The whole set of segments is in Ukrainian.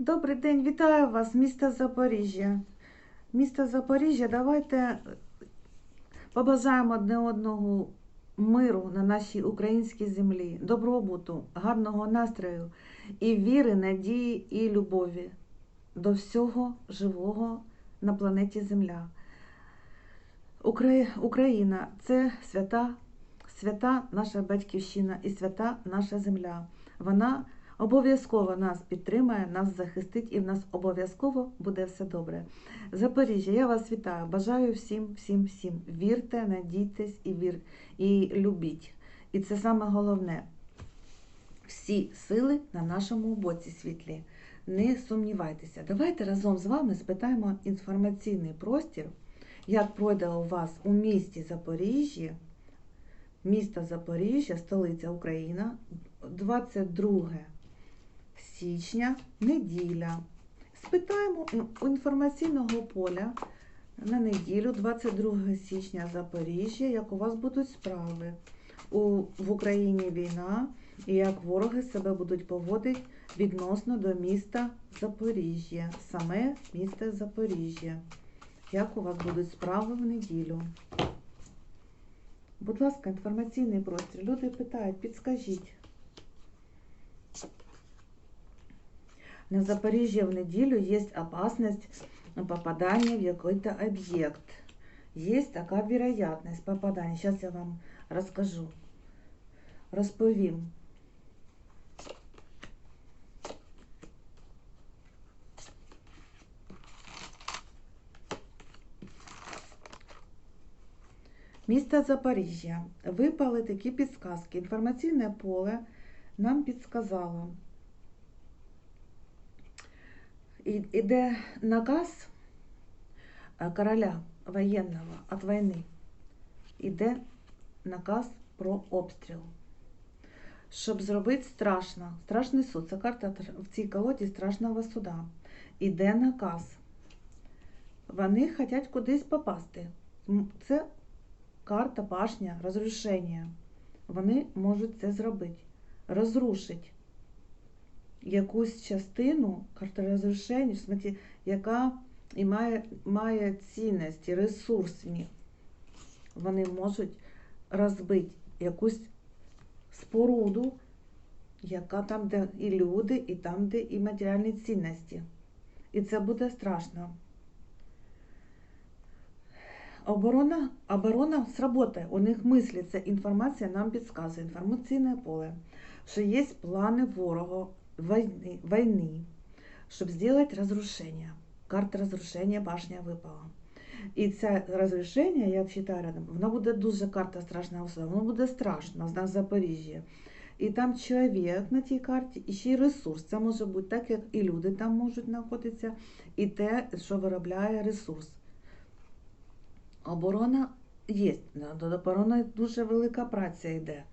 Добрий день, вітаю вас, місто Запоріжжя. Місто Запоріжжя, давайте побажаємо одне одного миру на нашій українській землі, добробуту, гарного настрою і віри, надії і любові до всього живого на планеті Земля. Україна це свята, свята наша батьківщина і свята наша земля. Вона обов'язково нас підтримає, нас захистить і в нас обов'язково буде все добре. Запоріжжя, я вас вітаю. Бажаю всім, всім, всім. Вірте, надійтесь і вір, і любіть. І це саме головне. Всі сили на нашому боці світлі. Не сумнівайтеся. Давайте разом з вами спитаємо інформаційний простір, як пройде у вас у місті Запоріжжя, місто Запоріжжя, столиця Україна, 22 січня, неділя. Спитаємо у інформаційного поля на неділю, 22 січня Запоріжжя, як у вас будуть справи. У, в Україні війна і як вороги себе будуть поводити відносно до міста Запоріжжя, саме місто Запоріжжя. Як у вас будуть справи в неділю? Будь ласка, інформаційний простір. Люди питають, підскажіть. На Запоріжжя в неділю є опасность попадания в какой-то объект. Есть такая вероятность попадания. Сейчас я вам расскажу, розповім. Місто Запоріжжя. Випали такі підсказки. Інформаційне поле нам підсказало. Іде наказ е, короля воєнного від війни. Іде наказ про обстріл. Щоб зробити страшно, страшний суд. Це карта в цій колоді страшного суда. Іде наказ. Вони хочуть кудись попасти. Це карта башня розрушення. Вони можуть це зробити. Розрушить якусь частину карта розрушення, в смысле, яка і має, має цінності, ресурсні. Вони можуть розбити якусь споруду, яка там, де і люди, і там, де і матеріальні цінності. І це буде страшно. Оборона, оборона сработає. У них мислі, це інформація нам підказує, інформаційне поле, що є плани ворога війни, війни щоб зробити розрушення. Карта розрушення башня випала. І це розрушення, я читаю рядом, воно буде дуже карта страшного суда, воно буде страшно на Запоріжжі. І там чоловік на тій карті, і ще й ресурс. Це може бути так, як і люди там можуть знаходитися, і те, що виробляє ресурс. Оборона є. До оборони дуже велика праця йде.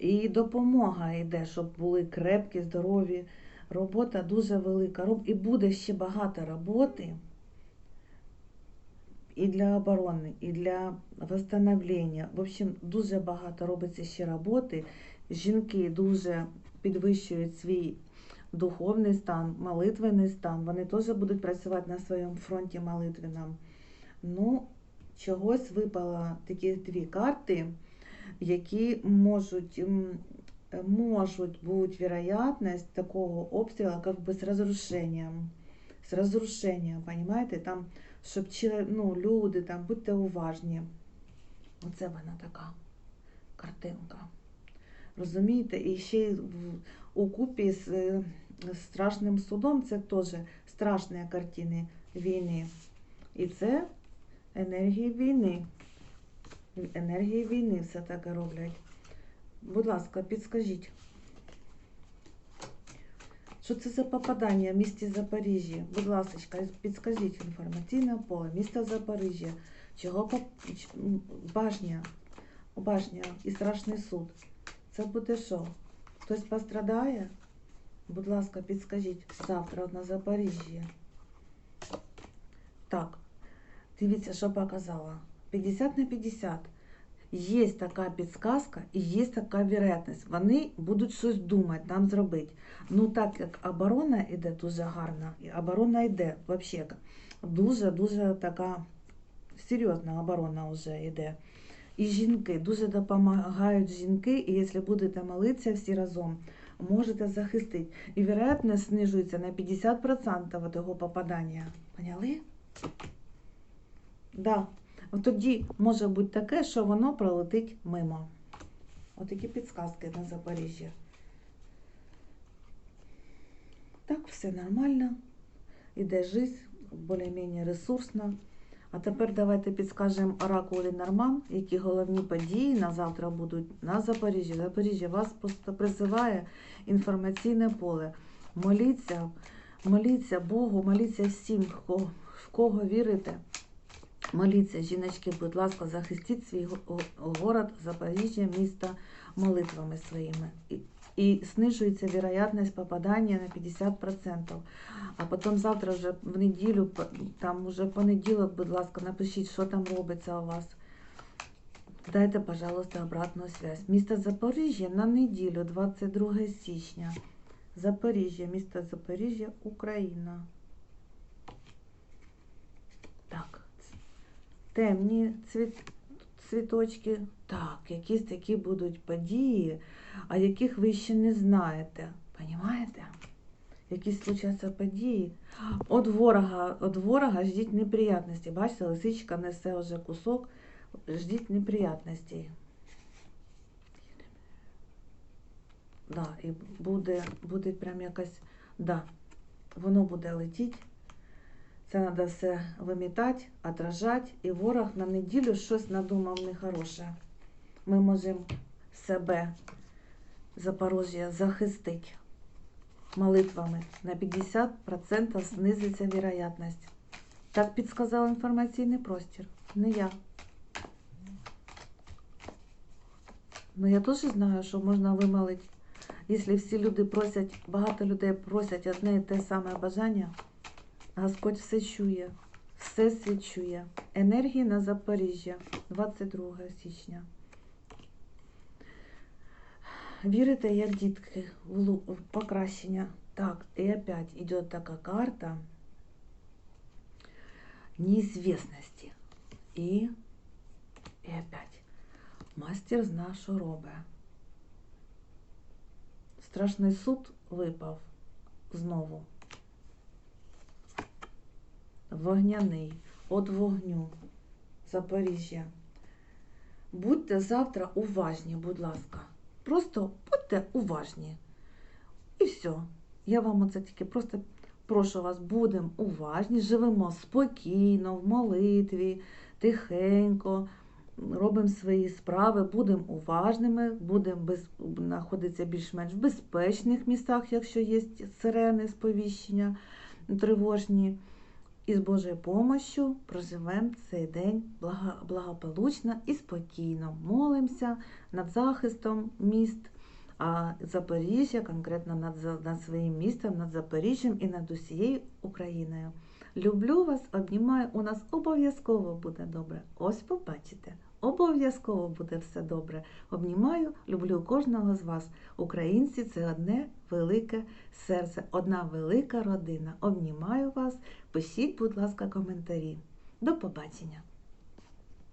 І допомога йде, щоб були крепкі, здорові. Робота дуже велика. І буде ще багато роботи і для оборони, і для восстановлення. В общем, дуже багато робиться ще роботи. Жінки дуже підвищують свій духовний стан, молитвений стан. Вони теж будуть працювати на своєму фронті молитвенному. Ну, чогось випало такі дві карти, які можуть, м, можуть бути вероятність такого обстрілу, как бы з розрушенням. З розрушенням, понимаете? Там, щоб ну, люди, там, будьте уважні. Оце вона така картинка. Розумієте? І ще у купі з е, страшним судом це теж страшні картини війни. І це енергії війни. Енергії війни все таке роблять. Будь ласка, підскажіть. Що це за попадання в місті Запоріжжя? Будь ласка, підскажіть інформаційне поле, місто Запоріжжя. Чого поп- башня, башня і страшний суд. Це буде що? Хтось пострадає? Будь ласка, підскажіть завтра на Запоріжжі. Так, дивіться, що показала. 50 на 50. є така підсказка і є така вірятність. Вони будуть щось думати, нам зробити. Ну так як оборона йде дуже гарна, і оборона йде взагалі дуже-дуже така серйозна оборона вже йде. І жінки дуже допомагають жінки, і якщо будете молитися всі разом, можете захистити. І вероятність знижується на 50% від попадання. Поняли? Да. Тоді може бути таке, що воно пролетить мимо. От такі підсказки на Запоріжжі. Так, все нормально. Іде життя, більш-менш ресурсна. А тепер давайте підскажемо оракулі Норман, які головні події на завтра будуть на Запоріжжі. Запоріжжя вас просто призиває інформаційне поле. Моліться, моліться Богу, моліться всім, в кого вірите. Моліться, жіночки, будь ласка, захистіть свій го- го- город, Запоріжжя, місто молитвами своїми. І, і знижується вероятність попадання на 50%. А потім завтра вже в неділю, там уже понеділок, будь ласка, напишіть, що там робиться у вас. Дайте, пожалуйста, обратну связь. Місто Запоріжжя на неділю, 22 січня. Запоріжжя, місто Запоріжжя, Україна. Так. Темні цвіт, цвіточки. Так, якісь такі будуть події, а яких ви ще не знаєте. Понімаєте? Якісь случаться події. От ворога, от ворога ждіть неприятності. Бачите, лисичка несе вже кусок. Ждіть неприятностей. Да, і буде, буде прям якась. Да, воно буде летіти. Це треба все вимітати, отражати, і ворог на неділю щось надумав нехороше. Ми можемо себе, Запорожжя, захистити молитвами. На 50% знизиться вірогідність. Так підсказав інформаційний простір. Не я. Ну я теж знаю, що можна вимолити. Якщо всі люди просять, багато людей просять одне і те саме бажання, Господь все чує, все світ чує. Енергії на Запоріжжя, 22 січня. Вірите, як дітки, в покращення. Так, і опять йде така карта неізвісності. І, і опять мастер зна, що робить. Страшний суд випав знову. Вогняний, от вогню, Запоріжжя. Будьте завтра уважні, будь ласка. Просто будьте уважні. І все. Я вам оце тільки просто прошу вас, будемо уважні, живемо спокійно, в молитві, тихенько, робимо свої справи, будемо уважними, будемо без, знаходитися більш-менш в безпечних містах, якщо є сирени, сповіщення тривожні. І з Божою помощю проживемо цей день благо- благополучно і спокійно. Молимося над захистом міст, Запоріжжя, конкретно над, над своїм містом, над Запоріжжям і над усією Україною. Люблю вас, обнімаю. У нас обов'язково буде добре. Ось побачите. Обов'язково буде все добре. Обнімаю, люблю кожного з вас. Українці це одне велике серце, одна велика родина. Обнімаю вас. Пишіть, будь ласка, коментарі. До побачення!